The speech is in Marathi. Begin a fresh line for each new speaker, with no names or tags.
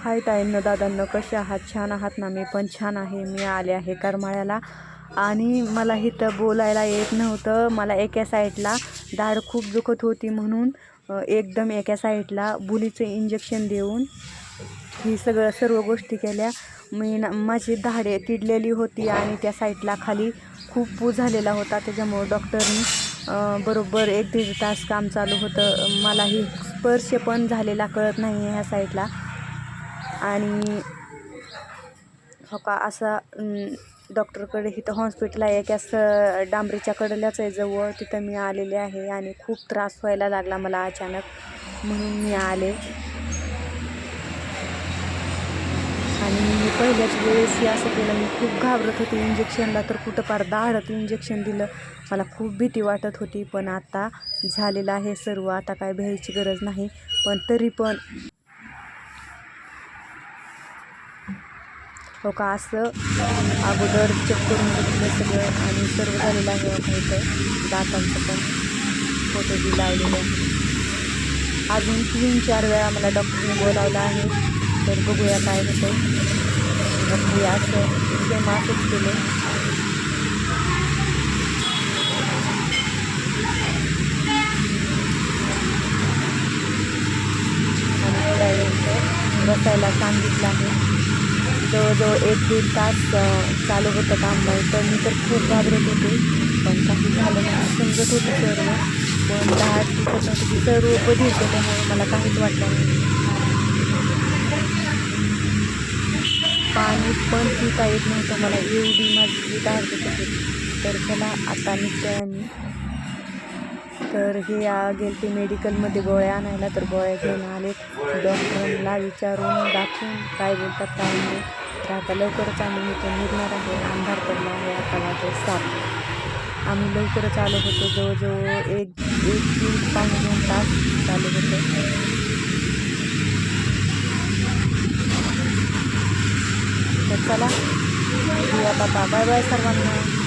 हाय ताईंना दादांना कसे आहात? छान आहात ना? मी पण छान आहे. मी आले आहे करमाळ्याला. आणि मला इथं बोलायला येत नव्हतं. मला एका साईडला दाढ खूप दुखत होती म्हणून एकदम एका साईडला बुलीचं इंजेक्शन देऊन ही सगळं सर्व गोष्टी केल्या. मी ना माझी धाडे तिडलेली होती आणि त्या साईडला खाली खूप पू झालेला होता. त्याच्यामुळं डॉक्टरनी बरोबर एक दीड तास काम चालू होतं. मलाही स्पर्श पण झालेला कळत नाही आहे ह्या साईडला. आणि हो का असा डॉक्टरकडे इथं हॉस्पिटल आहे की असं डांबरीच्या कडल्याच आहे जवळ तिथं मी आलेले आहे आणि खूप त्रास व्हायला लागला मला अचानक. म्हणून मी आले. आणि मी पहिल्याच वेळेस हे असं केलं. मी खूप घाबरत होते इंजेक्शनला तर कुठं फार दाढत इंजेक्शन दिलं. मला खूप भीती वाटत होती. पण आता झालेलं आहे सर्व. आता काय भ्यायची गरज नाही. पण तरी पण हो का असं अगोदर चेक करून घेतलं सगळं आणि सर्व झालेलं आहे बघा इथं. दातांचं पण फोटो बी लावलेलं अजून तीन चार वेळा मला डॉक्टरने बोलावलं आहे. तर बघूया काय होतं मग असं सेम असंच केलं बसायला सांगितलं आहे. जवळजवळ एक दीड तास चालू होतं काम तर मी तर खूप घाबरत होते. पण काही झालं नाही. समजत होती सर्व. पण दहा दिवसात सर्व कधी होतं त्यामुळे मला काहीच वाटलं नाही. पाणी पण पिता येत नव्हतं. मला एवढी माझी जी दाढ होती. तर चला आता निघतोय आम्ही. तर हे आ, गेलते मेडिकलमध्ये गोळ्या आणायला तर गोळ्या घेऊन आले. डॉक्टरांना विचारून दाखवून काय बोलतात काय नाही. तर आता लवकरच आम्ही इथे निघणार आहे. अंधार पडला आहे आता वाजत सात. आम्ही लवकरच आलो होतो. जवळजवळ एक एक तीन पाच दोन तास चालू होतं. तर चला आता बाय बाय सर्वांना.